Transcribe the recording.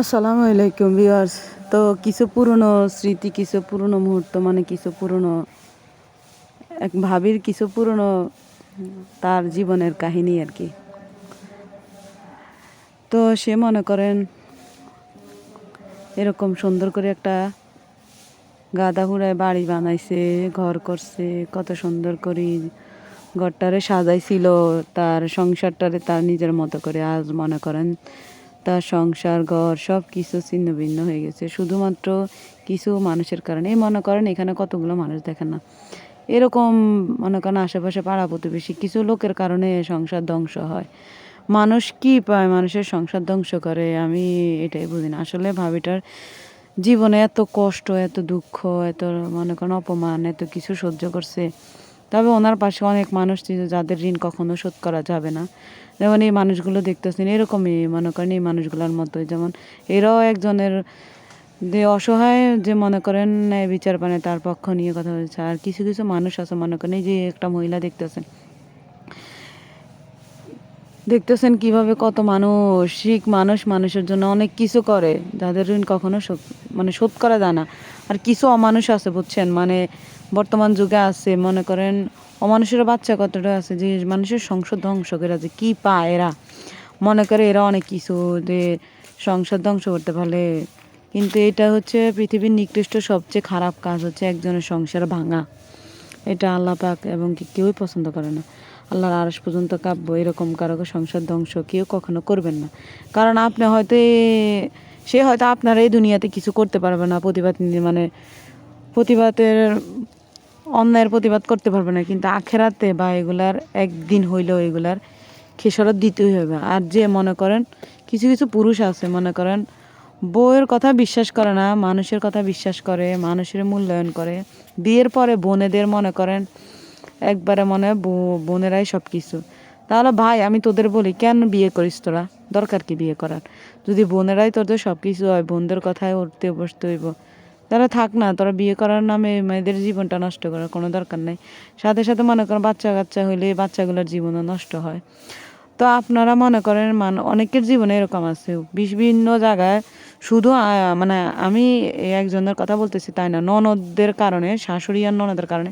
আসসালামু আলাইকুম ভিউয়ার্স। তো কিছু পুরনো স্মৃতি, কিছু পুরনো মুহূর্ত মানে কিছু পুরনো এক ভাবির কিছু পুরনো তার জীবনের কাহিনী আর কি। তো সে মনে করেন এরকম সুন্দর করে একটা গাদা হুড়ায় বাড়ি বানাইছে, ঘর করছে, কত সুন্দর করে ঘরটারে সাজাইছিল, তার সংসারটারে তার নিজের মতো করে আজ মনে করেন তার সংসার, ঘর সব কিছু ছিন্ন ভিন্ন হয়ে গেছে। শুধুমাত্র কিছু মানুষের কারণে। মনে করেন এখানে কতগুলো মানুষ দেখেন না। এরকম মনে করেন আশেপাশে পাড়া প্রতিবেশী কিছু লোকের কারণে সংসার ধ্বংস হয়। মানুষ কি পায়? মানুষের সংসার ধ্বংস করে। আমি এটাই বুঝি না। আসলে ভাবিটার জীবনে এত কষ্ট, এত দুঃখ, এত মনে করেন অপমান, এত কিছু সহ্য করছে। তবে ওনার পাশে অনেক মানুষ ছিল যাদের ঋণ কখনো শোধ করা যাবে না। যেমন এই মানুষগুলো দেখতেছেন, এরকমই মনে করেন এই মানুষগুলোর মতোই। যেমন এরাও একজনের যে অসহায় যে মনে করেন ন্যায় বিচার পানে তার পক্ষ নিয়ে কথা হয়েছে আর কিছু কিছু মানুষ আছে মনে করেন, এই যে একটা মহিলা দেখতেছেন। দেখতেছেন কীভাবে কত মানুষ, শিখ মানুষ মানুষের জন্য অনেক কিছু করে। যাদের ঋণ কখনো মানে শোধ করা যায় না। আর কিছু অমানুষ আছে, বুঝছেন? মানে বর্তমান যুগে আছে, মনে করেন অমানুষের বাচ্চা কতটা আছে, যে মানুষের সংসার ধ্বংস করে যে কী পায় এরা? মনে করে এরা অনেক কিছু যে সংসার ধ্বংস করতে পারলে। কিন্তু এটা হচ্ছে পৃথিবীর নিকৃষ্ট সবচেয়ে খারাপ কাজ হচ্ছে একজনের সংসার ভাঙা। এটা আল্লাহ পাক এবং কি কেউই পছন্দ করে না। আল্লাহর আরস পর্যন্ত কাব্য এরকম কারও সংসার ধ্বংস কেউ কখনো করবেন না। কারণ আপনি হয়তো সে হয়তো আপনার এই দুনিয়াতে কিছু করতে পারবে না, প্রতিবাদ মানে প্রতিবাদের অন্যায়ের প্রতিবাদ করতে পারবে না, কিন্তু আখেরাতে বা এগুলার একদিন হইলেও এগুলার খেসরত দিতেই হবে। আর যে মনে করেন, কিছু কিছু পুরুষ আছে, মনে করেন, বউয়ের কথা বিশ্বাস করে না, মানুষের কথা বিশ্বাস করে, মানুষের মূল্যায়ন করে। বিয়ের পরে বোনেদের মনে করেন, একবারে মনে হয় বোনেরাই সব কিছু তাহলে ভাই, আমি তোদের বলি, কেন বিয়ে করিস তোরা? দরকার কি বিয়ে করার? যদি বোনেরাই তোদের সব কিছু হয়, বোনদের কথায় উঠতে বসতে হইব। তারা থাক না, তোরা বিয়ে করার নামে মেয়েদের জীবনটা নষ্ট করার কোনো দরকার নেই। সাথে সাথে মনে করেন বাচ্চা কাচ্চা হইলে বাচ্চাগুলোর জীবনও নষ্ট হয়। তো আপনারা মনে করেন, মান, অনেকের জীবনে এরকম আছে। বিভিন্ন জায়গায় শুধু মানে আমি একজনের কথা বলতেছি তাই না ননদদের কারণে, শাশুড়ি আর ননদের কারণে